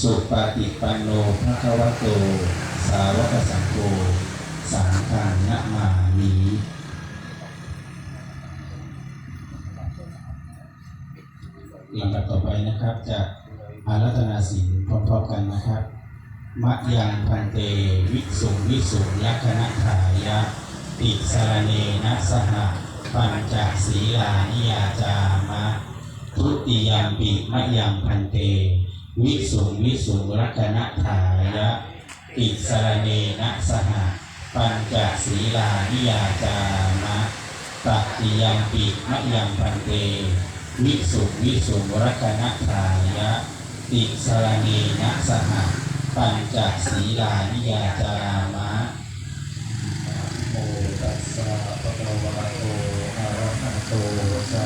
สุปฏิปันโนภะควะโต สาวกสังโฆสังฆานะมามีลำดับต่อไปนะครับจะอารัธนาศีลพร้อมๆกันนะครับมะยังพันเตวิสุงวิสุงลักขณถายะติสารเนนะสหปัญจศีลานิยาจามะทุติยามปิมะยังพันเต วิสุวิสุรักนถายะติสรเนนะสหปัญจศีลานิยาจามะตติยามปิมะยังพันเต วิสุวิสุรักนถายะติสรเนนะสหปัญจศีลานิยาจามะโมตัสสะภะคะวะโตอะระหะโตสัมมาสัมพุทธัสสะ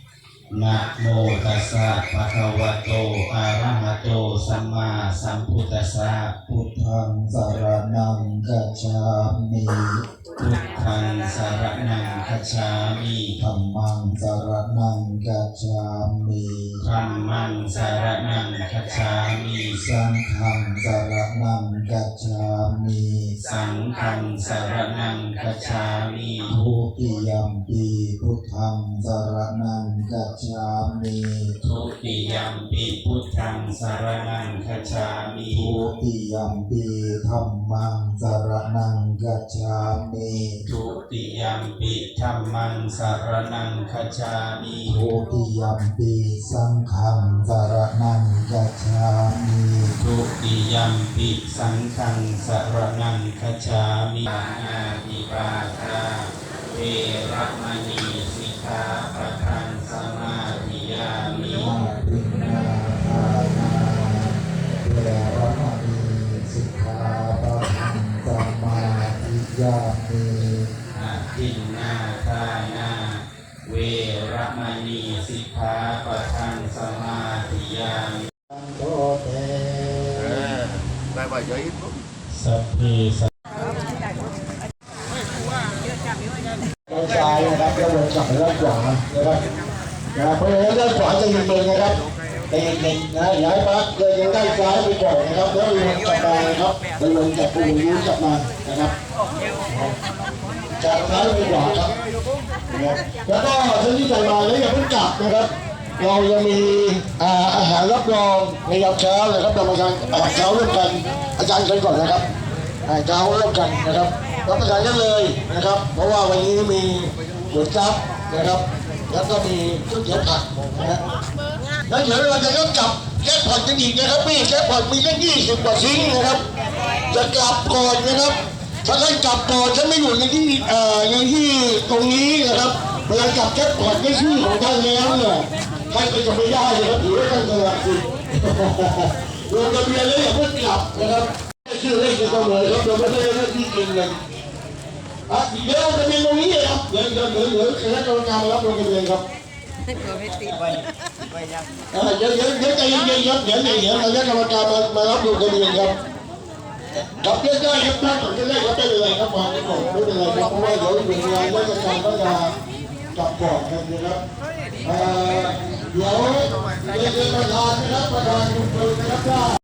นะโมตัสสะภะคะวะโตอะระหะโตสัมมาสัมพุทธัสสะพุทธังสารนังกัจฉามิพุทธังสารนังคัจฉามิธัมมังสารนังกัจฉามิธัมมังสารนังคัจฉามิสังฆังสารนังกัจฉามิสังฆังสารนังคัจฉามิทุติยัมปีพุทธังสารนังกัจฉามิทุติยัมปีพุทธังสารนังคัจฉามิทุติยัมปีธัมมังสารนังกัจฉามิทุติยัมปีธัมมังสารนังคัจฉามิทุติยัมปีสังฆังสารนังกัจฉามิทุติยัมปีสังฆังสารนังคัจฉามิปานาติปาทาเวระมณีสิกขาปะทัง อาทินนาทานาเวรมณีสิกขาปะทังสมาธิยามิโตเตได้บ่อยเยอะอีกสัพเพสัตด้านซ้ายนะครับแล้ววนกลับไปด้านขวานะครับนะเพราะฉะนั้นด้านขวาจะยืนเองนะครับ เด็กๆนะย้ายพักเลยยังได้านซ้ายไปก่อนนะครับแล้ววนกลับมานะครับแล้ววนกลับไปวนกลับมานะครับจากซ้ายไปขวาครับแล้วก็ท่านที่จมาแล้วอย่าเพิ่งกลับนะครับ เรายังมีอาหารรับรองในยามเช้านะครับเรามาทานอาหารเช้าร่วมกันอาจารย์กันก่อนนะครับอาหารเช้าร่วมกันนะครับรับประทานกันเลยนะครับ เพราะว่าวันนี้มีก๋วยจั๊บนะครับ แล้วก็มีก๋วยเตี๋ยวผัดนะฮะ แล้วเดี๋ยวเราจะเริ่มจับแก๊สผัดกันอีกนะครับพี่แก๊สผัดมีแค่ยี่สิบกว่าชิ้นนะครับ จะกลับก่อนนะครับถ้าท่านกลับก่อนฉันไม่อยู่ในที่เอ่อในที่ตรงนี้นะครับเวลากลับแก๊สผัดไม่ชื่อของท่านแล้วเนี่ยท่านก็จะไม่ได้เลยครับถือว่าท่านกำลังสิลงทะเบียนแล้วอย่าเพิ่งกลับนะครับชื่อเลขจะเสมอครับเราไม่ได้หน้ที่จริงเลยอะเดี๋ยวลงทะเบียนตรงนี้ครับเดี๋ยวเดี๋ยวเดี๋ยวคณะกรรมการรับลงทะเบียนครับ เอ่อเดี๋ยวเดี๋ยวเดี๋ยวใจเย็นๆครับเดี๋ยวเดี๋ยวเดี๋ยวคณะกรรมการมามารับลงทะเบียนครับครับเรียกได้ครับตั้งของจะได้ครับได้เลยครับมาที่ก่อนไม่เป็นไรครับเพราะว่าเดี๋ยวหน่วยงานราชการก็จะกลับก่อนครับนะครับเอ่อเดี๋ยวเรียนประธานนะครับประธานชุมชนนะครับว่า